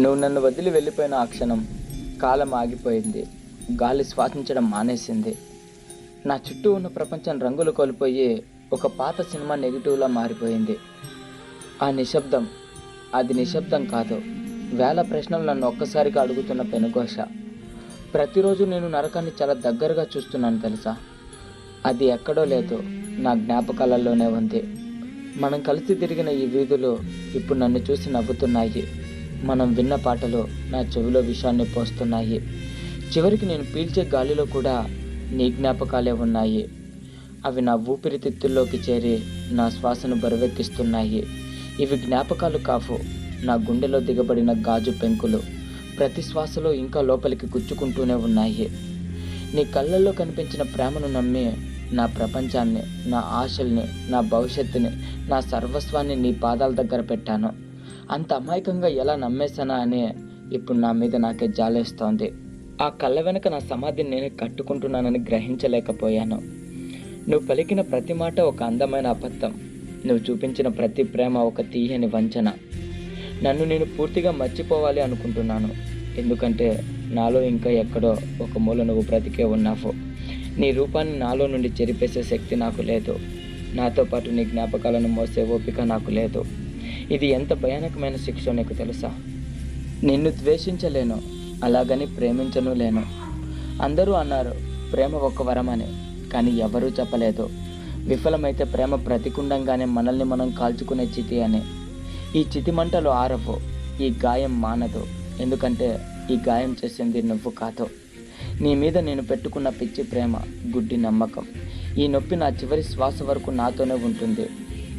నువ్వు నన్ను వదిలి వెళ్ళిపోయిన ఆ క్షణం కాలం ఆగిపోయింది. గాలి శ్వాసించడం మానేసింది. నా చుట్టూ ఉన్న ప్రపంచం రంగులు కోల్పోయి ఒక పాత సినిమా నెగిటివ్లా మారిపోయింది. ఆ నిశ్శబ్దం అది నిశ్శబ్దం కాదు. వేల ప్రశ్నలు నన్ను ఒక్కసారిగా అడుగుతున్న పెనుఘోష ప్రతిరోజు నేను నరకాన్ని చాలా దగ్గరగా చూస్తున్నాను తెలుసా? అది ఎక్కడో లేదు నా జ్ఞాపకాలలోనే ఉంది. మనం కలిసి తిరిగిన ఈ వీధులు ఇప్పుడు నన్ను చూసి నవ్వుతున్నాయి. మనం విన్న పాటలు నా చెవిలో విషయాన్ని పోస్తున్నాయి. చివరికి నేను పీల్చే గాలిలో కూడా నీ జ్ఞాపకాలే ఉన్నాయి. అవి నా ఊపిరితిత్తుల్లోకి చేరి నా శ్వాసను బరువెక్కిస్తున్నాయి. ఇవి జ్ఞాపకాలు కావు. నా గుండెలో దిగబడిన గాజు పెంకులు ప్రతి శ్వాసలో ఇంకా లోపలికి గుచ్చుకుంటూనే ఉన్నాయి. నీ కళ్ళల్లో కనిపించిన ప్రేమను నమ్మి నా ప్రపంచాన్ని నా ఆశల్ని నా భవిష్యత్తుని నా సర్వస్వాన్ని నీ పాదాల దగ్గర పెట్టాను. అంత అమాయకంగా ఎలా నమ్మేశానా అని ఇప్పుడు నా మీద నాకే జాలేస్తోంది. ఆ కళ్ళ వెనుక నా సమాధిని నేను కట్టుకుంటున్నానని గ్రహించలేకపోయాను. నువ్వు పలికిన ప్రతి మాట ఒక అందమైన అబద్ధం. నువ్వు చూపించిన ప్రతి ప్రేమ ఒక తీయని వంచన. నన్ను నేను పూర్తిగా మర్చిపోవాలి అనుకుంటున్నాను. ఎందుకంటే నాలో ఇంకా ఎక్కడో ఒక మూల నువ్వు బ్రతికే ఉన్నావు. నీ రూపాన్ని నాలో నుండి చెరిపేసే శక్తి నాకు లేదు. నాతో పాటు నీ జ్ఞాపకాలను మోసే ఓపిక నాకు లేదు. ఇది ఎంత భయానకమైన శిక్ష నీకు తెలుసా? నిన్ను ద్వేషించలేను అలాగని ప్రేమించను లేను. అందరూ అన్నారు ప్రేమ ఒక వరమని. కానీ ఎవరూ చెప్పలేదు. విఫలమైతే ప్రేమ ప్రతికుండంగానే మనల్ని మనం కాల్చుకునే చితి అని. ఈ చితి మంటలు ఆరవు ఈ గాయం మానదు. ఎందుకంటే ఈ గాయం చేసింది నువ్వు కాదు. నీ మీద నేను పెట్టుకున్న పిచ్చి ప్రేమ గుడ్డి నమ్మకం. ఈ నొప్పి నా చివరి శ్వాస వరకు నాతోనే ఉంటుంది.